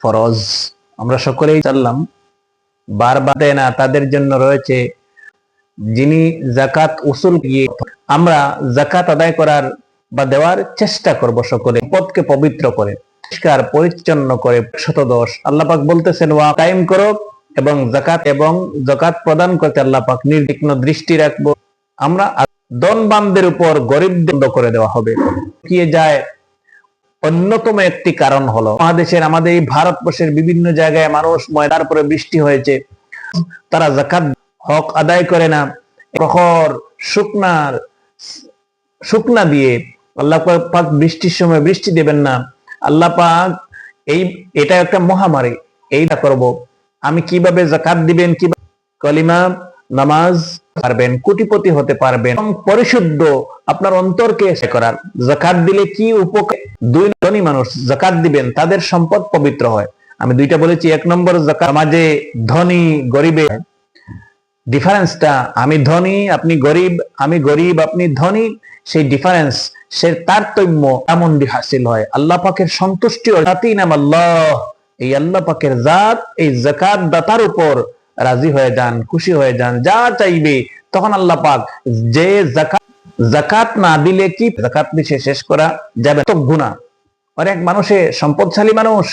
ফরজ। আমরা সকলেই জানলাম, বারবার দেয় না, তাদের জন্য রয়েছে যিনি জাকাত উসুল গিয়ে আমরা জাকাত আদায় করার বা দেওয়ার চেষ্টা করব সকলে পদকে পবিত্র করে, পরিষ্কার, পরিচ্ছন্ন করে শত দোষ আল্লাহ পাক বলতেছেন, ওয়া কায়েম করো এবং জাকাত এবং জাকাত প্রদান করতে আল্লাহ পাক নির্বিঘ্ন দৃষ্টি রাখব। আমরা দনবানদের উপর গরিব বন্ধ করে দেওয়া হবে। কি যায় অন্যতম একটি কারণ হলো মহাদেশের আমাদের এই ভারতবর্ষের বিভিন্ন জায়গায় মানুষ ময়দার পরে বৃষ্টি হয়েছে। তারা জাকাত হক আদায় করে না। প্রখর শুকনার শুকনা দিয়ে আল্লাহ পাক বৃষ্টির সময় বৃষ্টি দেবেন না। আল্লাহ পাক এই, এটা একটা মহামারী। এইটা করব। আমি কীভাবে জাকাত দিবেন কি কলিমা, নামাজ পারবেন, কোটিপতি হতে পারবেন। পরিশুদ্ধ আপনার অন্তরকে করার। জাকাত দিলে কি উপকার? দুই ধনী মানুষ জাকাত দিবেন, তাদের সম্পদ পবিত্র হয়। আমি দুইটা বলেছি, এক নম্বর জাকাত মাঝে ধনী, গরিবে। ডিফারেন্সটা, আমি ধনী, আপনি গরিব, আমি গরিব, আপনি ধনী, সেই ডিফারেন্স, সে তারতম্য এমন হাসিল হয়। আল্লাহ পাকের সন্তুষ্টি নাম আল্লাহ। এই আল্লাহ পাকের জাত, এই জাকাত দাতার উপর রাজি হয়ে যান, খুশি হয়ে যান, যা চাইবে, তখন আল্লাহ পাক যে জাকাত না দিলে কি জাকাত দিছে শেষ করা যাবে তো গুণা অনেক মানুষে সম্পদশালী মানুষ,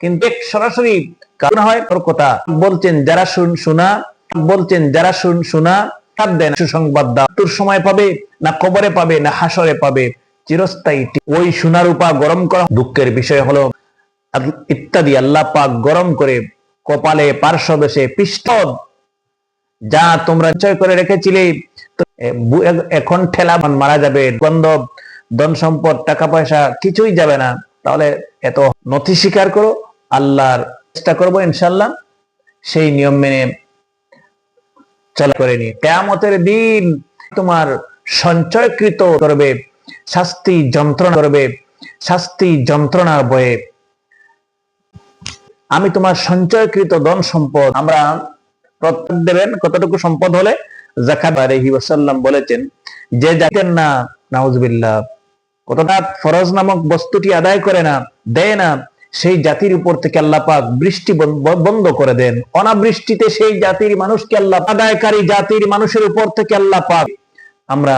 কিন্তু সরাসরি কারণ হয় ওর কথা বলছেন, যারা শুন শোনা, বলছেন, যারা শুন শোনা, সাথ দেন, সুসংবাদ দাও। তোর সময় পাবে, না কবরে পাবে, না হাসরে পাবে, চিরস্থায়ী ওই সোনার উপা গরম করা। দুঃখের বিষয় হলো, ইত্যাদি আল্লাহ পাক গরম করে কপালে, পার্শ্বদেশে পিষ্টদ যা তোমরা নিশ্চয় করে রেখেছিলে। এখন ঠেলা মারা যাবে গন্ধ ধন সম্পদ, টাকা পয়সা কিছুই যাবে না। তাহলে এত নথি স্বীকার করো, আল্লাহর চেষ্টা করব ইনশাল্লাহ সেই নিয়ম মেনে চলা করে নি কেয়ামতের দিন তোমার সঞ্চয়কৃত করবে, শাস্তি যন্ত্রণা করবে, শাস্তি যন্ত্রণার বয়ে আমি তোমার সঞ্চয়কৃত ধন সম্পদ, আমরা প্রত্যেক দেবেন কতটুকু সম্পদ হলে জাকাত ওয়াসাল্লাম বলেছেন, যে জাতের না, নাউজুবিল্লাহ, কতটা ফরজ নামক বস্তুটি আদায় করে না, দেয় না, সেই জাতির উপর থেকে আল্লাহ পাক বৃষ্টি বন্ধ করে দেন অনাবৃষ্টিতে সেই জাতির মানুষকে আল্লাহ আদায়কারী জাতির মানুষের উপর থেকে আল্লাহ পাক আমরা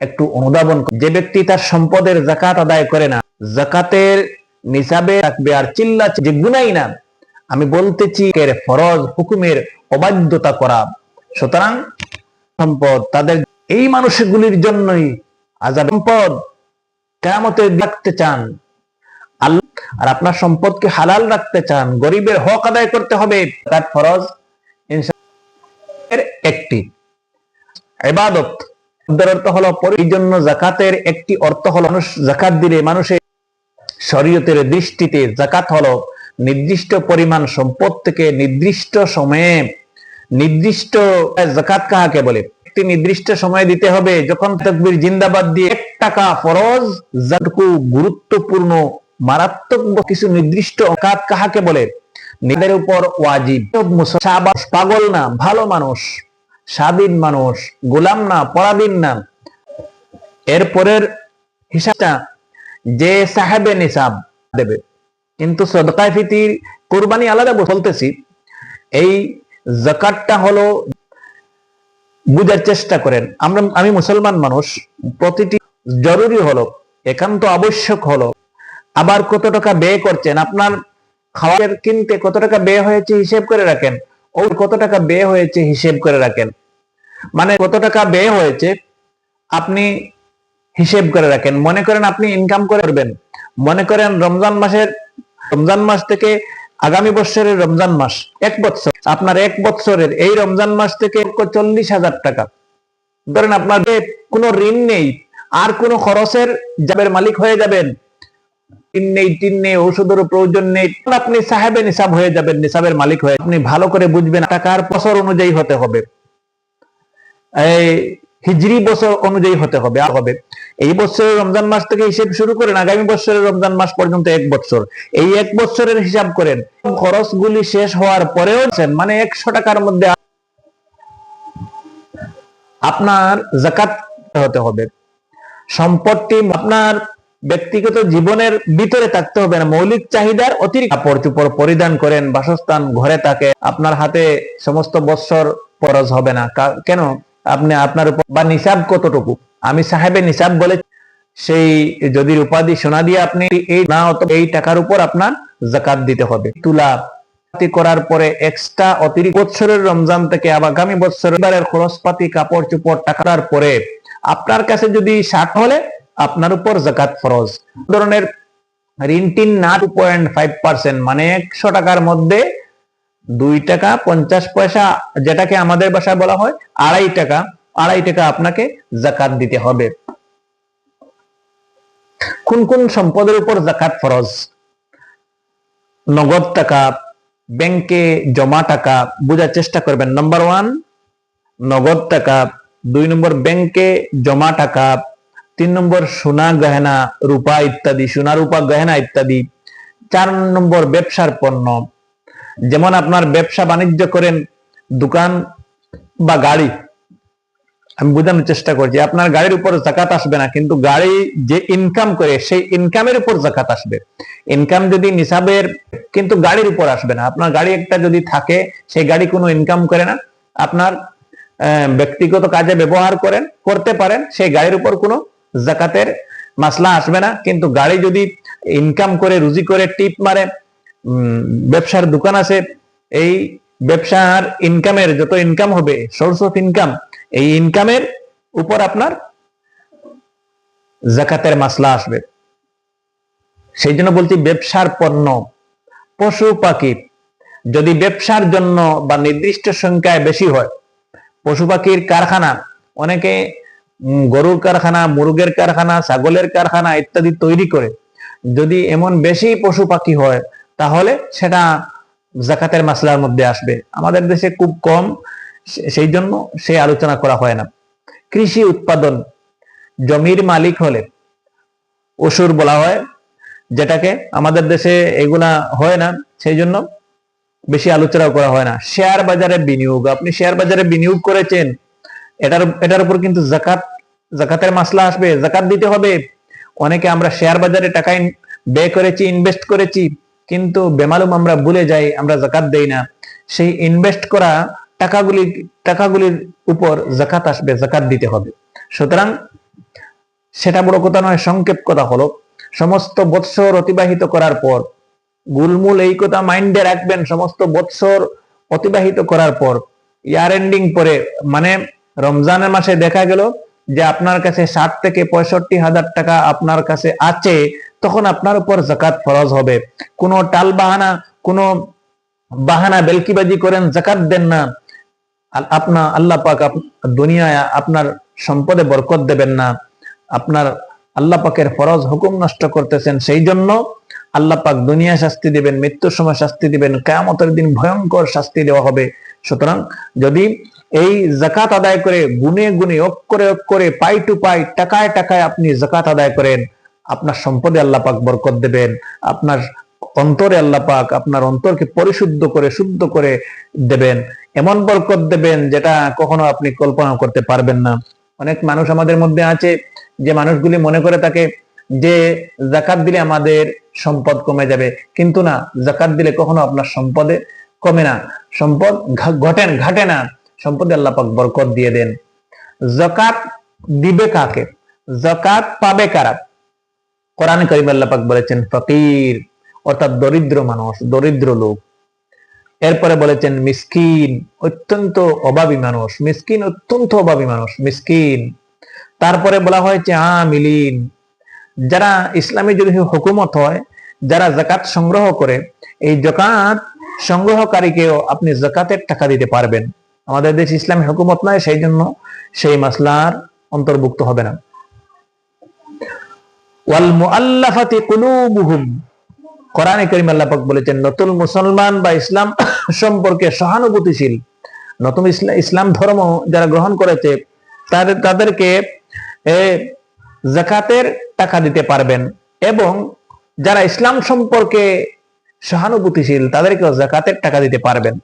একটু অনুধাবন। যে ব্যক্তি তার সম্পদের জাকাত আদায় করে না জাকাতের নিসাবে থাকবে আর চিল্লা যে গুনাই না আমি বলতেছি এর ফরজ হুকুমের অবাধ্যতা করা। সুতরাং সম্পদ তাদের এই মানুষগুলির জন্যই আজাব সম্পদ কেমতে রাখতে চান। আর আপনার সম্পদকে হালাল রাখতে চান। গরিবের হক আদায় করতে হবে। তার ফরজ একটি। শব্দের অর্থ হলো এই জন্য জাকাতের একটি অর্থ হলো মানুষ জাকাত দিলে মানুষের শরীয়তের দৃষ্টিতে জাকাত হলো নির্দিষ্ট পরিমাণ সম্পদ থেকে নির্দিষ্ট সময়ে নির্দিষ্ট জাকাত কাহাকে বলে, একটি নির্দিষ্ট সময় দিতে হবে যখন তকবির জিন্দাবাদ দিয়ে এক টাকা ফরজ যাটুকু গুরুত্বপূর্ণ, মারাত্মক কিছু নির্দিষ্ট জাকাত কাহাকে বলে নিজের উপর ওয়াজিব। পাগল না, ভালো মানুষ, স্বাধীন মানুষ, গোলাম না, পরাধীন না। এরপরের হিসাবটা যে সাহেবে নিসাব দেবে। কিন্তু সদকায় ফিতির কোরবানি আলাদা বলতেছি। এই জাকাতটা হলো বুঝার চেষ্টা করেন। আমরা, আমি মুসলমান মানুষ, প্রতিটি জরুরি হলো, একান্ত আবশ্যক হলো। আবার কত টাকা ব্যয় করছেন? আপনার খাওয়ার কিনতে কত টাকা ব্যয় হয়েছে হিসেব করে রাখেন? ও কত টাকা ব্যয় হয়েছে হিসেব করে রাখেন? মানে কত টাকা ব্যয় হয়েছে আপনি হিসেব করে রাখেন। মনে করেন আপনি ইনকাম করে করবেন। মনে করেন রমজান মাসের রমজান মাস থেকে আগামী বছরের রমজান মাস, এক বছর। আপনার এক বছরের এই রমজান মাস থেকে চল্লিশ হাজার টাকা। ধরেন আপনার কোনো ঋণ নেই, আর কোনো খরচের যাবের মালিক হয়ে যাবেন। টিন নেই টিন নেই, ঔষধের প্রয়োজন নেই, আপনি সাহেবে নিসাব হয়ে যাবেন, নিসাবের মালিক হয়ে। আপনি ভালো করে বুঝবেন টাকার বছর অনুযায়ী হতে হবে। এই হিজরি বছর অনুযায়ী হতে হবে হবে। এই বছরের রমজান মাস থেকে হিসেব শুরু করেন, আগামী বছরের রমজান মাস পর্যন্ত এক বছর। এই এক বছরের হিসাব করেন, খরচগুলি শেষ হওয়ার পরেও মানে একশো টাকার মধ্যে আপনার জাকাত হতে হবে। সম্পত্তি আপনার ব্যক্তিগত জীবনের ভিতরে থাকতে হবে না। মৌলিক চাহিদার অতিরিক্ত কাপড় চোপড় পরিধান করেন, বাসস্থান, ঘরে থাকে, আপনার হাতে সমস্ত বৎসর পরজ হবে না। কেন? আপনি আপনার উপর বা নিসাব কতটুকু? আমি সাহেবে নিসাব বলে সেই যদি উপাধি সোনা দিয়ে আপনি এই না এই টাকার উপর আপনার জাকাত দিতে হবে। তুলা করার পরে এক্সট্রা অতিরিক্ত বছরের রমজান থেকে আগামী বছরের খরচপাতি, কাপড় চোপড় টাকার পরে আপনার কাছে যদি ষাট হলে আপনার উপর জাকাত ফরজ। ধরনের ঋণ টিন না টু পয়েন্ট ফাইভ পার্সেন্ট মানে একশো টাকার মধ্যে দুই টাকা পঞ্চাশ পয়সা যেটাকে আমাদের ভাষায় বলা হয়, আড়াই টাকা আড়াই টাকা আপনাকে জাকাত দিতে হবে। কোন কোন সম্পদের উপর জাকাত ফরজ? নগদ টাকা ব্যাংকে জমা টাকা, বোঝার চেষ্টা করবেন। নাম্বার ওয়ান নগদ টাকা, দুই নম্বর ব্যাংকে জমা টাকা, তিন নম্বর সোনা গহনা, রূপা ইত্যাদি, সোনা, রূপা গহনা ইত্যাদি। চার নম্বর ব্যবসার পণ্য। যেমন আপনার ব্যবসা বাণিজ্য করেন, দোকান বা গাড়ি আমি বোঝানোর চেষ্টা করছি আপনার গাড়ির উপর জাকাত আসবে না, কিন্তু গাড়ি যে ইনকাম করে, সেই ইনকামের উপর জাকাত আসবে। ইনকাম যদি নিসাবের, কিন্তু গাড়ির উপর আসবে না। আপনার গাড়ি একটা যদি থাকে, সেই গাড়ি কোনো ইনকাম করে না। আপনার ব্যক্তিগত কাজে ব্যবহার করেন, করতে পারেন, সেই গাড়ির উপর কোনো জাকাতের মাসলা আসবে না। কিন্তু গাড়ি যদি ইনকাম করে, রুজি করে, টিপ মারে ব্যবসার দোকান আছে, এই ব্যবসার ইনকামের যত ইনকাম হবে সোর্স অফ ইনকাম এই ইনকামের উপর আপনার জাকাতের মাসলা আসবে। সেই জন্য বলছি ব্যবসার পণ্য, পশু, পাখি, যদি ব্যবসার জন্য বা নির্দিষ্ট সংখ্যায় বেশি হয়, পশু, পাখির কারখানা, অনেকে গরুর কারখানা, মুরগের কারখানা, ছাগলের কারখানা ইত্যাদি তৈরি করে, যদি এমন বেশি পশু, পাখি হয়, তাহলে সেটা জাকাতের মাসলার মধ্যে আসবে। আমাদের দেশে খুব কম সেই জন্য সে আলোচনা করা হয় না। কৃষি উৎপাদন, জমির মালিক হলে অসুর বলা হয়, যেটাকে আমাদের দেশে এগুলা হয় না, সেই জন্য বেশি আলোচনা করা হয় না। শেয়ার বাজারে বিনিয়োগ, আপনি শেয়ার বাজারে বিনিয়োগ করেছেন, এটার এটার উপর কিন্তু জাকাত, জাকাতের মাসলা আসবে, জাকাত দিতে হবে। অনেকে আমরা শেয়ার বাজারে টাকা ব্যয় করেছি ইনভেস্ট করেছি কিন্তু বেমালুম আমরা ভুলে যাই, আমরা জাকাত দেই না। সেই ইনভেস্ট করা টাকাগুলি, টাকাগুলির উপর জাকাত আসবে জাকাত দিতে হবে। সুতরাং সেটা বড় কথা নয়, সংক্ষেপ কথা হলো, সমস্ত বৎসর অতিবাহিত করার পর, গুলমুল এই কথা মাইন্ডে রাখবেন, সমস্ত বৎসর অতিবাহিত করার পর, ইয়ার এন্ডিং পরে মানে রমজানের মাসে দেখা গেল যে আপনার কাছে ষাট থেকে পঁয়ষট্টি হাজার টাকা আপনার কাছে আছে তখন আপনার উপর জাকাত ফরজ হবে। কোনো টাল বাহানা, কোনো বাহানা বেলকিবাজি করেন জাকাত দেন না। আপনা আল্লাহ পাক দুনিয়ায় আপনার সম্পদে বরকত দেবেন না। আপনার আল্লাহ পাকের ফরজ হুকুম নষ্ট করতেছেন। সেই জন্য আল্লাহ পাক দুনিয়া শাস্তি দিবেন, মৃত্যুর সময় শাস্তি দিবেন, কেয়ামতের দিন ভয়ঙ্কর শাস্তি দেওয়া হবে। সুতরাং যদি এই জাকাত আদায় করে, গুনে গুনে অক করে অক করে পাই টু পাই, টাকায় টাকায় আপনি জাকাত আদায় করেন আপনার সম্পদে আল্লাহ পাক বরকত দেবেন, আপনার অন্তরে আল্লাহ পাক আপনার অন্তরকে পরিশুদ্ধ করে, শুদ্ধ করে দেবেন। এমন বরকত দেবেন যেটা কখনো আপনি কল্পনা করতে পারবেন না। অনেক মানুষ আমাদের মধ্যে আছে, যে মানুষগুলি মনে করে থাকে যে জাকাত দিলে আমাদের সম্পদ কমে যাবে। কিন্তু না, জাকাত দিলে কখনো আপনার সম্পদে কমে না। সম্পদ ঘটেন ঘাটে না। সম্পদে আল্লাহ পাক বরকত দিয়ে দেন। জাকাত দিবে কাকে? জাকাত পাবে কারা? কোরআন করিম আল্লাহ পাক বলেছেন, ফকির, অর্থাৎ দরিদ্র মানুষ, দরিদ্র লোক। এরপরে বলেছেন, মিসকিন, অত্যন্ত অভাবী মানুষ, মিসকিন অত্যন্ত অভাবী মানুষ, মিসকিন। তারপরে বলা হয়েছে, আমিলিন, যারা ইসলামী যদি হুকুমত হয়, যারা জাকাত সংগ্রহ করে, এই জাকাত সংগ্রহকারীকেও আপনি জাকাতের টাকা দিতে পারবেন। আমাদের দেশ ইসলামী হুকুমত নয় সেই জন্য সেই মাসলার অন্তর্ভুক্ত হবে না। নতুন মুসলমান বা ইসলাম সম্পর্কে সহানুভূতিশীল। নতুন ইসলাম ধর্ম যারা গ্রহণ করেছে তাদের তাদেরকে জাকাতের টাকা দিতে পারবেন এবং যারা ইসলাম সম্পর্কে সহানুভূতিশীল, তাদেরকেও জাকাতের টাকা দিতে পারবেন।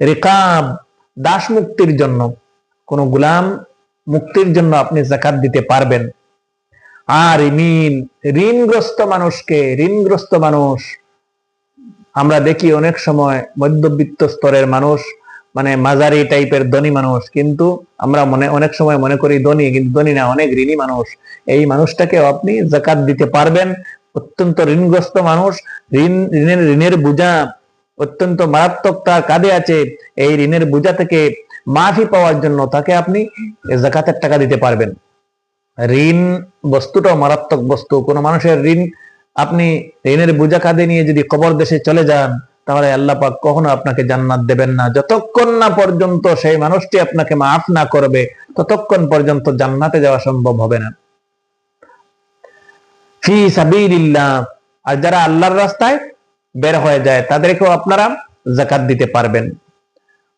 রিকাব, দাস মুক্তির জন্য, কোন গুলাম মুক্তির জন্য আপনি জাকাত দিতে পারবেন। আর ঋণ, ঋণগ্রস্ত মানুষকে ঋণগ্রস্ত মানুষ। আমরা দেখি অনেক সময় মধ্যবিত্ত স্তরের মানুষ মানে মাঝারি টাইপের ধনী মানুষ, কিন্তু আমরা মনে, অনেক সময় মনে করি ধনী, কিন্তু ধনী না, অনেক ঋণী মানুষ। এই মানুষটাকে আপনি জাকাত দিতে পারবেন। অত্যন্ত ঋণগ্রস্ত মানুষ, ঋণ, ঋণের ঋণের বোঝা অত্যন্ত মারাত্মক তার কাঁধে আছে। এই ঋণের বোঝা থেকে মাফি পাওয়ার জন্য তাকে আপনি জাকাতের টাকা দিতে পারবেন। ঋণ বস্তুটাও মারাত্মক বস্তু। কোনো মানুষের ঋণ, আপনি ঋণের বোঝা কাঁধে নিয়ে যদি কবর দেশে চলে যান, তাহলে আল্লাহ পাক কখনো আপনাকে জান্নাত দেবেন না। যতক্ষণ না পর্যন্ত সেই মানুষটি আপনাকে মাফ না করবে, ততক্ষণ পর্যন্ত জান্নাতে যাওয়া সম্ভব হবে না। ফি সাবিলিল্লাহ, আর যারা আল্লাহর রাস্তায় বের হয়ে যায়, তাদেরকেও আপনারা জাকাত দিতে পারবেন।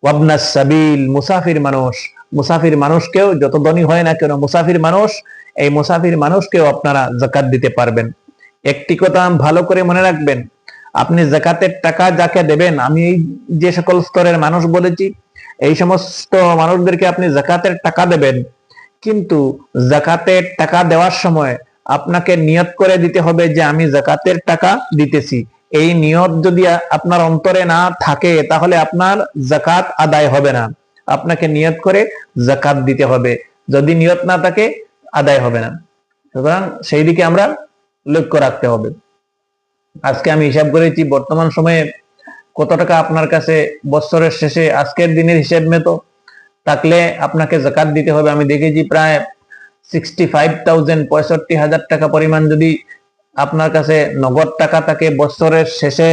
ওয়াবনাস সাবিল, মুসাফির মানুষ মুসাফির মানুষকেও, যত ধনী হয় না কেন, মুসাফির মানুষ, এই মুসাফির মানুষকেও আপনারা জাকাত দিতে পারবেন। একটি কথা ভালো করে মনে রাখবেন, আপনি জাকাতের টাকা যাকে দেবেন, আমি যে সকল স্তরের মানুষ বলেছি, এই সমস্ত মানুষদেরকে আপনি জাকাতের টাকা দেবেন। কিন্তু জাকাতের টাকা দেওয়ার সময় আপনাকে নিয়ত করে দিতে হবে যে, আমি জাকাতের টাকা দিতেছি। এই নিয়ত যদি আপনার অন্তরে না থাকে, তাহলে আপনার জাকাত আদায় হবে না। আপনাকে নিয়ত করে জাকাত দিতে হবে। যদি নিয়ত না থাকে, আদায় হবে না। সুতরাং সেই দিকে আমরা লক্ষ্য রাখতে হবে। আজকে আমি হিসাব করেছি, বর্তমান সময়ে কত টাকা আপনার কাছে বছরের শেষে, আজকের দিনের হিসেব মতো। থাকলে আপনাকে জাকাত দিতে হবে। আমি দেখেছি প্রায় সিক্সটি ফাইভ থাউজেন্ড পঁয়ষট্টি হাজার টাকা পরিমাণ যদি আপনার কাছে নগদ টাকা থাকে বছরের শেষে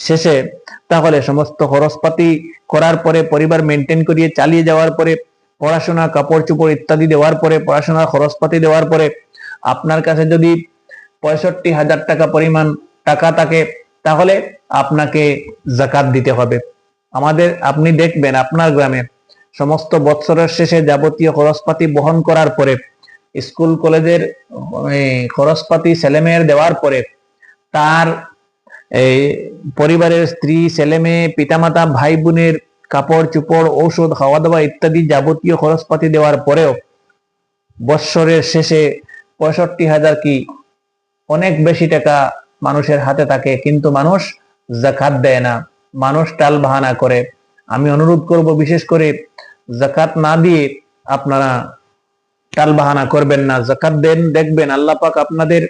শেষে তাহলে সমস্ত খরচপাতি করার পরে পরিবার মেনটেন করিয়ে চালিয়ে যাওয়ার পরে, পড়াশোনা, কাপড় চোপড় ইত্যাদি দেওয়ার পরে, পড়াশোনার খরচপাতি দেওয়ার পরে, আপনার কাছে যদি পঁয়ষট্টি হাজার টাকা পরিমাণ টাকা থাকে, তাহলে আপনাকে জাকাত দিতে হবে। আমাদের, আপনি দেখবেন আপনার গ্রামে সমস্ত বৎসরের শেষে যাবতীয় খরচপাতি বহন করার পরে, স্কুল, কলেজের খরচপাতি ছেলেমেয়ের দেওয়ার পরে, তার এই পরিবারের স্ত্রী ছেলে মেয়ে পিতামাতা ভাই বোনের কাপড়, চোপড়, ঔষধ খাওয়া দাওয়া ইত্যাদি যাবতীয় খরচপাতি দেওয়ার পরেও বৎসরের শেষে পঁয়ষট্টি হাজার কি অনেক বেশি টাকা মানুষের হাতে থাকে। কিন্তু মানুষ জাকাত দেয় না। মানুষ টাল বাহানা করে। আমি অনুরোধ করব বিশেষ করে জাকাত না দিয়ে আপনারা টাল বাহানা করবেন না। জাকাত দেন, দেখবেন আল্লাহ পাক আপনাদের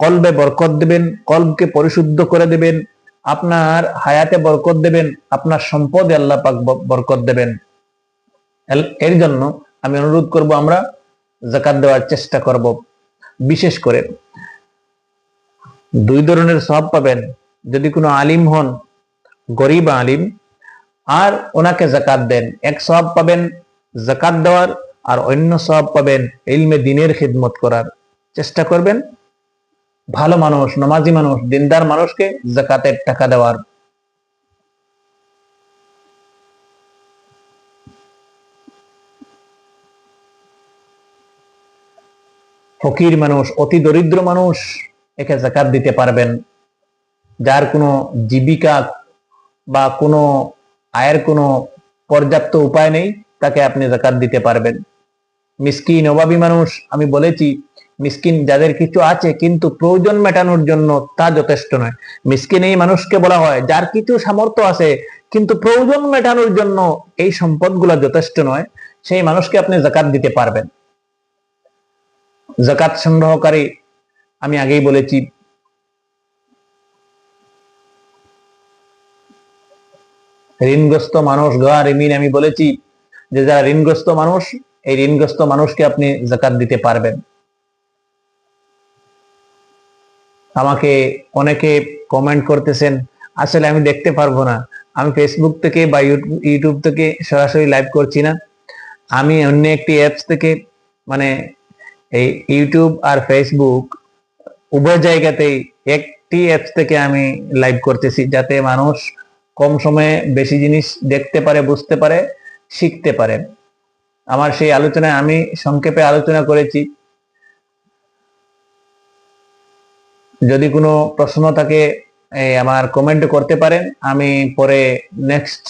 কলবে বরকত দেবেন, কলবকে পরিশুদ্ধ করে দেবেন, আপনার হায়াতে বরকত দেবেন, আপনার সম্পদে আল্লাহ পাক বরকত দেবেন। এর জন্য আমি অনুরোধ করব আমরা জাকাত দেওয়ার চেষ্টা করব। বিশেষ করে দুই ধরনের সব পাবেন। যদি কোনো আলিম হন, গরিব আলিম, আর ওনাকে জাকাত দেন। এক সব পাবেন জাকাত দেওয়ার, আর অন্য সব পাবেন ইলমে দিনের খিদমত করার। চেষ্টা করবেন ভালো মানুষ, নমাজি মানুষ, দিনদার মানুষকে জাকাতের টাকা দেওয়ার। ফকির মানুষ, অতি দরিদ্র মানুষ একে জাকাত দিতে পারবেন। যার কোনো জীবিকা বা কোনো আয়ের কোনো পর্যাপ্ত উপায় নেই, তাকে আপনি জাকাত দিতে পারবেন। মিসকিন অভাবী মানুষ, আমি বলেছি মিসকিন যাদের কিছু আছে, কিন্তু প্রয়োজন মেটানোর জন্য তা যথেষ্ট নয়। মিসকিন এই মানুষকে বলা হয়, যার কিছু সামর্থ্য আছে, কিন্তু প্রয়োজন মেটানোর জন্য এই সম্পদগুলো যথেষ্ট নয়, সেই মানুষকে আপনি জাকাত দিতে পারবেন। জাকাত সংগ্রহকারী, আমি আগেই বলেছি, ঋণগ্রস্ত মানুষ, গা ঋমিন আমি বলেছি যে যারা ঋণগ্রস্ত মানুষ, এই ঋণগ্রস্ত মানুষকে আপনি জাকাত দিতে পারবেন। আমাকে অনেকে কমেন্ট করতেছেন, আসলে আমি দেখতে পারব না। আমি ফেসবুক থেকে বা ইউটিউব- থেকে সরাসরি লাইভ করছি না। আমি অন্য একটি অ্যাপস থেকে মানে এই ইউটিউব আর ফেসবুক উভয় জায়গাতেই একটি অ্যাপস থেকে আমি লাইভ করতেছি, যাতে মানুষ কম সময়ে বেশি জিনিস দেখতে পারে, বুঝতে পারে, শিখতে পারে। আমার সেই আলোচনায় আমি সংক্ষেপে আলোচনা করেছি। যদি কোনো প্রশ্ন থাকে আমার কমেন্ট করতে পারেন। আমি পরে নেক্সট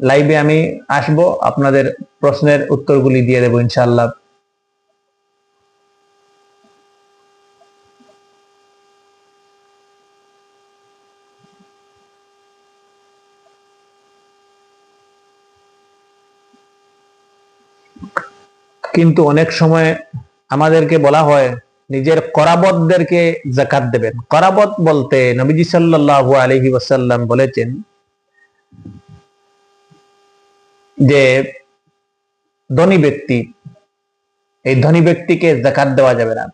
লাইভে আমি আসব। আপনাদের প্রশ্নের উত্তরগুলি দিয়ে দেবো ইনশাল্লাহ কিন্তু অনেক সময় আমাদেরকে বলা হয় নিজের করাবতদেরকে জাকাত দেবেন। করাবত বলতে নবীজি সাল্লাল্লাহু আলাইহি ওয়াসাল্লাম বলেছেন যে ধনী ব্যক্তি, এই ধনী ব্যক্তিকে জাকাত দেওয়া যাবে না।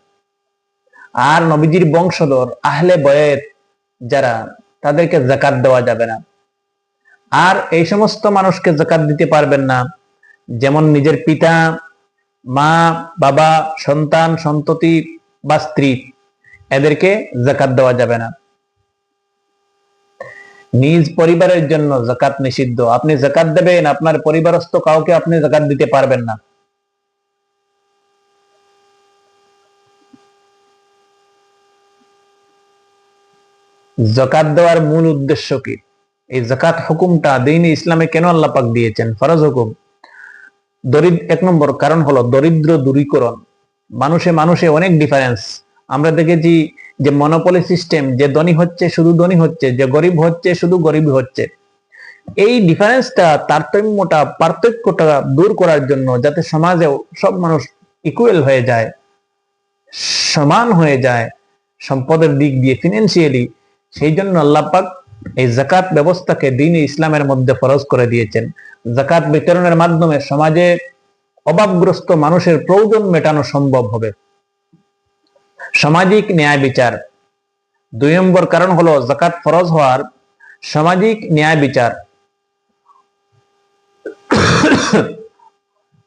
আর নবীজির বংশধর, আহলে বয়ের যারা, তাদেরকে জাকাত দেওয়া যাবে না। আর এই সমস্ত মানুষকে জাকাত দিতে পারবেন না। যেমন নিজের পিতা, মা, বাবা, সন্তান, সন্ততি বা স্ত্রী, এদেরকে জাকাত দেওয়া যাবে না। নিজ পরিবারের জন্য জাকাত নিষিদ্ধ। আপনি জাকাত দেবেন, আপনার পরিবারস্থ কাউকে আপনি জাকাত দিতে পারবেন না। জাকাত দেওয়ার মূল উদ্দেশ্য কি? এই জাকাত হুকুমটা দিন ইসলামে কেন আল্লাহ পাক দিয়েছেন? ফরজ হুকুম। দরিদ্র, এক নম্বর কারণ হলো দরিদ্র দূরীকরণ। মানুষে মানুষে অনেক ডিফারেন্স আমরা দেখেছি যে মনোপলি সিস্টেম যে ধনী হচ্ছে শুধু ধনী হচ্ছে, যে গরিব হচ্ছে শুধু গরিব হচ্ছে। এই ডিফারেন্সটা তারতম্যটা, পার্থক্যটা দূর করার জন্য যাতে সমাজেও সব মানুষ ইকুয়াল হয়ে যায়, সমান হয়ে যায় সম্পদের দিক দিয়ে ফিনান্সিয়ালি সেই জন্য আল্লাপাক এই জাকাত ব্যবস্থাকে দিন ইসলামের মধ্যে ফরজ করে দিয়েছেন। জাকাত বিতরণের মাধ্যমে সমাজে অভাবগ্রস্ত মানুষের প্রয়োজন মেটানো সম্ভব হবে। সামাজিক ন্যায় বিচার। দুই নম্বর কারণ হলো জাকাত ফরজ হওয়ার সামাজিক ন্যায় বিচার।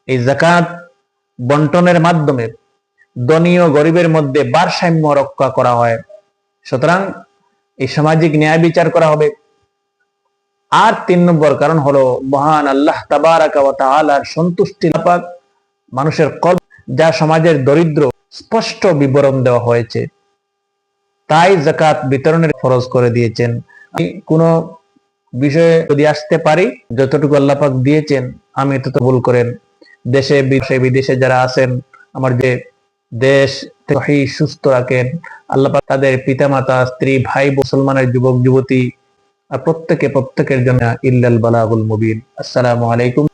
এই জাকাত বন্টনের মাধ্যমে ও গরিবের মধ্যে ভারসাম্য রক্ষা করা হয়। সুতরাং এই সামাজিক ন্যায় বিচার করা হবে। আর তিন নম্বর কারণ হলো, মহান আল্লাহ তাবারাকার সন্তুষ্টি লাপাক মানুষের কল যা সমাজের দরিদ্র স্পষ্ট বিবরণ দেওয়া হয়েছে। তাই জাকাত বিতরণের ফরজ করে দিয়েছেন। কোনো বিষয়ে যদি আসতে পারি, যতটুকু আল্লাপাক দিয়েছেন, আমি তত ভুল করেন। দেশে বিদেশে বিদেশে যারা আছেন, আমার যে দেশ সুস্থ রাখেন, আল্লাহ তাদের পিতামাতা, স্ত্রী, ভাই, মুসলমানের যুবক, যুবতী আর প্রত্যেকে প্রত্যেকের জন্য ইল্লাল বালাগুল মুবিন। আসসালামু আলাইকুম।